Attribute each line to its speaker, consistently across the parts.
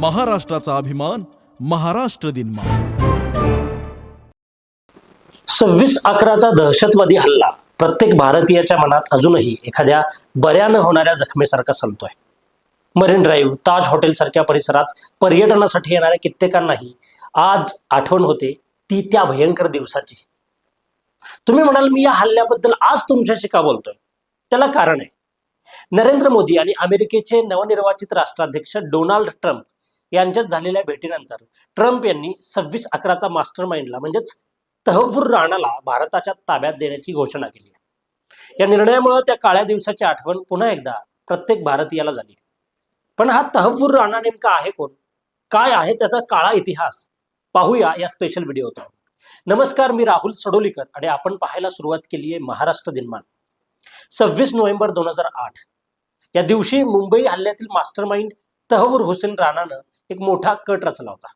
Speaker 1: महाराष्ट्राचा अभिमान महाराष्ट्र दिनमा
Speaker 2: सव्वीस अकराचा दहशतवादी हल्ला. प्रत्येक भारतीयाच्या मनात अजूनही एखाद्या बऱ्यानं होणाऱ्या जखमेसारखा चालतोय मरीन ड्राईव्ह ताज हॉटेल सारख्या परिसरात पर्यटनासाठी येणाऱ्या कित्येकांनाही आज आठवण होते ती त्या भयंकर दिवसाची. तुम्ही म्हणाल मी या हल्ल्याबद्दल आज तुमच्याशी का बोलतोय? त्याला कारण आहे. नरेंद्र मोदी आणि अमेरिकेचे नवनिर्वाचित राष्ट्राध्यक्ष डोनाल्ड ट्रम्प यांच्यात झालेल्या भेटीनंतर ट्रम्प यांनी सव्वीस अकराचा मास्टर माइंडला म्हणजेच तहव्वूर राणाला भारताच्या ताब्यात देण्याची घोषणा केली या निर्णयामुळे त्या काळ्या दिवसाची आठवण पुन्हा एकदा प्रत्येक भारतीयाला झाली पण हा तहव्वूर राणा नेमका आहे कोण? काय आहे त्याचा काळा इतिहास? पाहूया या स्पेशल व्हिडिओत नमस्कार मी राहुल सडोलीकर आणि आपण पाहायला सुरुवात केली आहे महाराष्ट्र दिनमान सव्वीस नोव्हेंबर दोन हजार आठ. या दिवशी मुंबई हल्ल्यातील मास्टर माइंड तहवूर हुसेन राणानं एक मोठा कट रचला होता.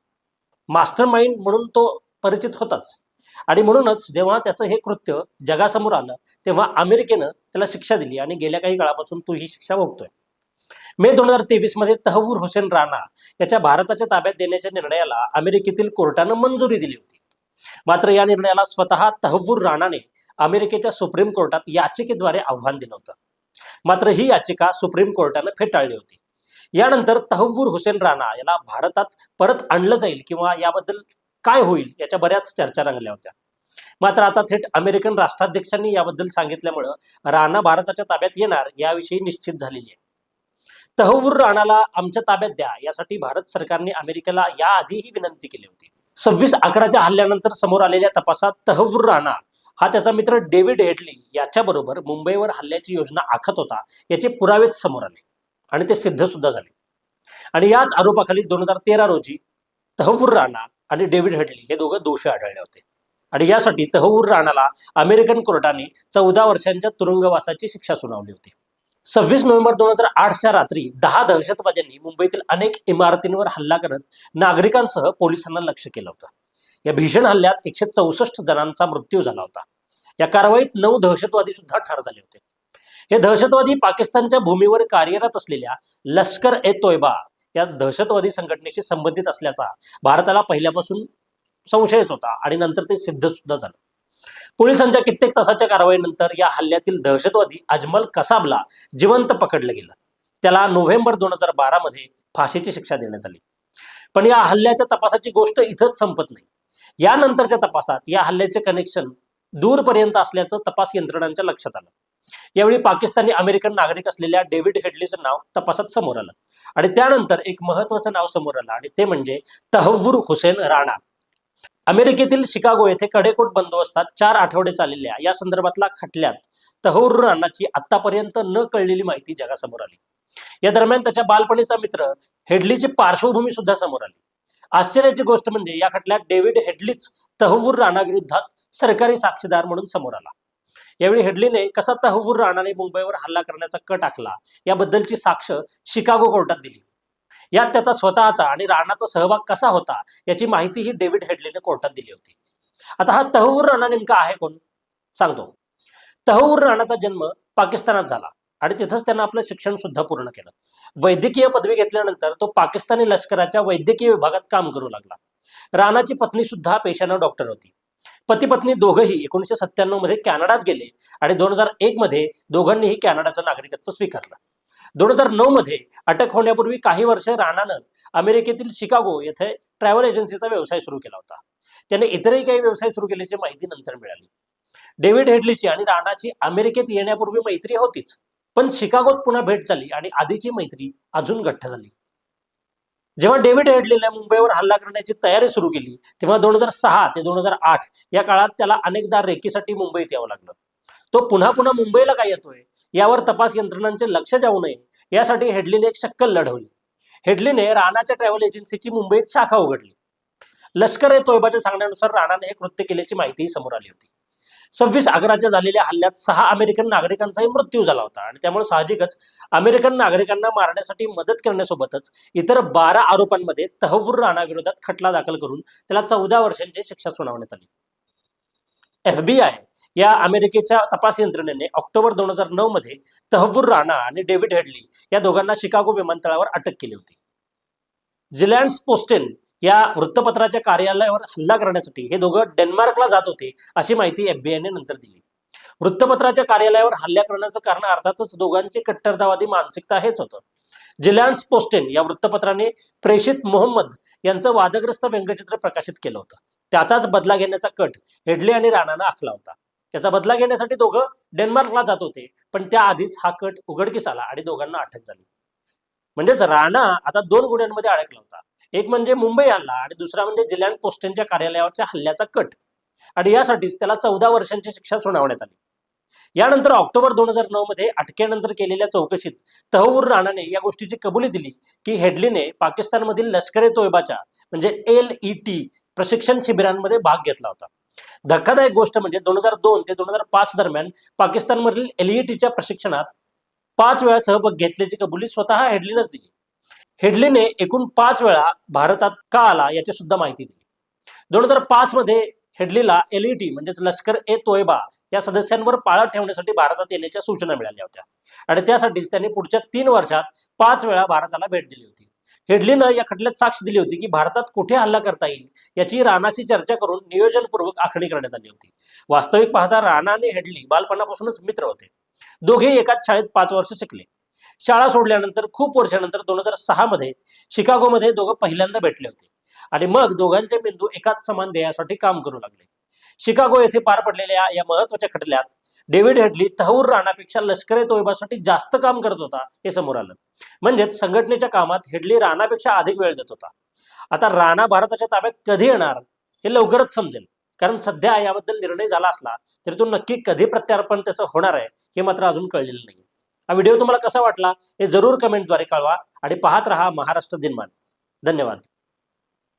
Speaker 2: मास्टर माइंड म्हणून तो परिचित होताच. आणि म्हणूनच जेव्हा त्याचं हे कृत्य जगासमोर आलं तेव्हा अमेरिकेनं त्याला शिक्षा दिली आणि गेल्या काही काळापासून तो ही शिक्षा भोगतोय. मे दोन हजार तेवीसमध्ये तहवूर हुसेन राणा याच्या भारताच्या ताब्यात देण्याच्या निर्णयाला अमेरिकेतील कोर्टानं मंजुरी दिली होती. मात्र या निर्णयाला स्वतः तहवूर राणाने अमेरिकेच्या सुप्रीम कोर्टात याचिकेद्वारे आव्हान दिलं होतं. मात्र ही याचिका सुप्रीम कोर्टानं फेटाळली होती. यानंतर तहव्वूर हुसेन राणा याला भारतात परत आणलं जाईल किंवा याबद्दल काय होईल याच्या बऱ्याच चर्चा रंगल्या होत्या. मात्र आता थेट अमेरिकन राष्ट्राध्यक्षांनी याबद्दल सांगितल्यामुळं राणा भारताच्या ताब्यात येणार याविषयी निश्चित झालेली आहे. तहवूर राणाला आमच्या ताब्यात द्या यासाठी भारत सरकारने अमेरिकेला याआधीही विनंती केली होती. सव्वीस अकराच्या हल्ल्यानंतर समोर आलेल्या तपासात तहवूर राणा हा त्याचा मित्र डेव्हिड हेडली याच्याबरोबर मुंबईवर हल्ल्याची योजना आखत होता याचे पुरावेच समोर आले. आणि ते सिद्ध सुद्धा झाले. आणि याच आरोपाखाली दोन हजार तेरा रोजी तहवूर राणा आणि डेव्हिड हेडली हे दोघं दोषी आढळले होते. आणि यासाठी तहवूर राणाला अमेरिकन कोर्टाने चौदा वर्षांच्या तुरुंगवासाची शिक्षा सुनावली होती. सव्वीस नोव्हेंबर दोन हजार आठच्या रात्री दहा दहशतवाद्यांनी मुंबईतील अनेक इमारतींवर हल्ला करत नागरिकांसह पोलिसांना लक्ष केलं होतं. या भीषण हल्ल्यात एकशे चौसष्ट जणांचा मृत्यू झाला होता. या कारवाईत नऊ दहशतवादी सुद्धा ठार झाले होते. हे दहशतवादी पाकिस्तानच्या भूमीवर कार्यरत असलेल्या लष्कर ए तोयबा या दहशतवादी संघटनेशी संबंधित असल्याचा भारताला पहिल्यापासून संशयच होता आणि नंतर ते सिद्ध सुद्धा झालं. पोलिसांच्या कित्येक तासाच्या कारवाईनंतर या हल्ल्यातील दहशतवादी अजमल कसाबला जिवंत पकडलं गेलं. त्याला नोव्हेंबर दोन हजार बारा मध्ये फाशीची शिक्षा देण्यात आली. पण या हल्ल्याच्या तपासाची गोष्ट इथंच संपत नाही. यानंतरच्या तपासात या हल्ल्याचे कनेक्शन दूरपर्यंत असल्याचं तपास यंत्रणांच्या लक्षात आलं. यावेळी पाकिस्तानी अमेरिकन नागरिक असलेल्या डेव्हिड हेडलीचं नाव तपासात समोर आलं. आणि त्यानंतर एक महत्वाचं नाव समोर आलं आणि ते म्हणजे तहव्वूर हुसेन राणा. अमेरिकेतील शिकागो येथे कडेकोट बंदोबस्तात चार आठवडे चाललेल्या या संदर्भातला खटल्यात तहवूर राणाची आतापर्यंत न कळलेली माहिती जगासमोर आली. या दरम्यान त्याच्या बालपणीचा मित्र हेडलीची पार्श्वभूमी सुद्धा समोर आली. आश्चर्याची गोष्ट म्हणजे या खटल्यात डेव्हिड हेडलीच तहवूर राणा विरुद्धात सरकारी साक्षीदार म्हणून समोर आला. यावेळी हेडलीने कसा तहवूर राणाने मुंबईवर हल्ला करण्याचा कट आखला याबद्दलची साक्ष शिकागो कोर्टात दिली. यात त्याचा स्वतःचा आणि राणाचा सहभाग कसा होता याची माहिती ही डेव्हिड हेडलीने कोर्टात दिली होती. आता हा तहवूर राणा नेमका आहे कोण? सांगतो. तहवूर राणाचा जन्म पाकिस्तानात झाला आणि तिथंच त्यांना आपलं शिक्षण सुद्धा पूर्ण केलं. वैद्यकीय पदवी घेतल्यानंतर तो पाकिस्तानी लष्कराच्या वैद्यकीय विभागात काम करू लागला. राणाची पत्नी सुद्धा पेशानं डॉक्टर होती. पती पत्नी दोघंही एकोणीशे सत्त्याण्णवमध्ये कॅनडात गेले आणि दोन हजार एक मध्ये दोघांनीही कॅनडाचं नागरिकत्व स्वीकारलं. दोन हजार नऊ मध्ये अटक होण्यापूर्वी काही वर्ष राणानं अमेरिकेतील शिकागो येथे ट्रॅव्हल एजन्सीचा व्यवसाय सुरू केला होता. त्याने इतरही काही व्यवसाय सुरू केल्याची माहिती नंतर मिळाली. डेव्हिड हेडलीची आणि राणाची अमेरिकेत येण्यापूर्वी मैत्री होतीच पण शिकागोत पुन्हा भेट झाली आणि आधीची मैत्री अजून घट्ट झाली. जेव्हा डेव्हिड हेडलीने मुंबईवर हल्ला करण्याची तयारी सुरू केली तेव्हा दोन हजार सहा ते दोन हजार आठ या काळात त्याला अनेकदा रेकीसाठी मुंबईत यावं लागलं. तो पुन्हा पुन्हा मुंबईला काय येतोय यावर तपास यंत्रणांचे लक्ष जाऊ नये यासाठी हेडलीने एक शक्कल लढवली. हेडलीने राणाच्या ट्रॅव्हल एजन्सीची मुंबईत शाखा उघडली. लष्कर ए तोयबाच्या सांगण्यानुसार राणाने हे कृत्य केल्याची माहितीही समोर आली होती. सव्वीस आग्राच्या झालेल्या हल्ल्यात सहा अमेरिकन नागरिकांचाही मृत्यू झाला होता. आणि त्यामुळे साहजिकच अमेरिकन नागरिकांना मारण्यासाठी मदत करण्यासोबतच इतर बारा आरोपांमध्ये तहवूर राणा विरोधात खटला दाखल करून त्याला चौदा वर्षांची शिक्षा सुनावण्यात आली. एफबीआय या अमेरिकेच्या तपास यंत्रणेने ऑक्टोबर दोन हजार नऊ मध्ये तहवूर राणा आणि डेव्हिड हेडली या दोघांना शिकागो विमानतळावर अटक केली होती. जिलॅन्स पोस्टेन या वृत्तपत्राच्या कार्यालयावर हल्ला करण्यासाठी हे दोघं डेन्मार्कला जात होते अशी माहिती एफबीआयने नंतर दिली. वृत्तपत्राच्या कार्यालयावर हल्ला करण्याचं कारण अर्थातच दोघांची कट्टरतावादी मानसिकता हेच होतं. जिलॅन्स पोस्टेन या वृत्तपत्राने प्रेषित मोहम्मद यांचं वादग्रस्त व्यंगचित्र प्रकाशित केलं होतं. त्याचाच बदला घेण्याचा कट हेडली आणि राणानं आखला होता. याचा बदला घेण्यासाठी दोघं डेन्मार्कला जात होते पण त्याआधीच हा कट उघडकीस आला आणि दोघांना अटक झाली. म्हणजेच राणा आता दोन गुन्ह्यांमध्ये अडकला होता. एक म्हणजे मुंबई हल्ला आणि दुसरा म्हणजे जिल्ह्यात पोस्टेनच्या कार्यालयावरच्या हल्ल्याचा कट. आणि यासाठीच त्याला चौदा वर्षांची शिक्षा सुनावण्यात आली. यानंतर ऑक्टोबर दोन हजार नऊ मध्ये अटकेनंतर केलेल्या चौकशीत तहवूर राणाने या गोष्टीची कबुली दिली की हेडलीने पाकिस्तानमधील लष्कर ए तोयबाच्या म्हणजे एल ई टी प्रशिक्षण शिबिरांमध्ये भाग घेतला होता. धक्कादायक गोष्ट म्हणजे दोन हजार दोन ते दोन हजार पाच दरम्यान पाकिस्तानमधील एलईटीच्या प्रशिक्षणात पाच वेळा सहभाग घेतल्याची कबुली स्वतः हेडलीनच दिली. हेडलीने एकूण पाच वेळा भारतात का आला याची सुद्धा माहिती दिली. दोन हजार पाच मध्ये हेडलीला एलईटी म्हणजेच लष्कर ए तोयबा या सदस्यांवर पाळत ठेवण्यासाठी भारतात येण्याच्या सूचना मिळाल्या होत्या. आणि त्यासाठीच त्यांनी पुढच्या तीन वर्षात पाच वेळा भारताला भेट दिली होती. हेडलीनं या खटल्यात साक्ष दिली होती की भारतात कुठे हल्ला करता येईल याची राणाशी चर्चा करून नियोजनपूर्वक आखणी करण्यात आली होती. वास्तविक पाहता राणा आणि हेडली बालपणापासूनच मित्र होते. दोघे एकाच शाळेत पाच वर्ष शिकले. शाळा सोडल्यानंतर खूप वर्षानंतर दोन हजार सहा मध्ये शिकागोमध्ये दोघं पहिल्यांदा भेटले होते. आणि मग दोघांचे बिंदू एकाच समान ध्येयासाठी काम करू लागले. शिकागो येथे पार पडलेल्या या महत्त्वाच्या खटल्यात डेव्हिड हेडली तहूर राणापेक्षा लष्कर तोयबासाठी जास्त काम करत होता हे समोर आलं. म्हणजेच संघटनेच्या कामात हेडली राणापेक्षा अधिक वेळ देत होता. आता राणा भारताच्या ताब्यात कधी येणार हे लवकरच समजेल. कारण सध्या याबद्दल निर्णय झाला असला तरी तो नक्की कधी प्रत्यार्पण त्याचं होणार आहे हे मात्र अजून कळलेलं नाही हा व्हिडिओ तुम्हाला कसा वाटला हे जरूर कमेंटद्वारे कळवा आणि पाहत रहा महाराष्ट्र दिनमान. धन्यवाद.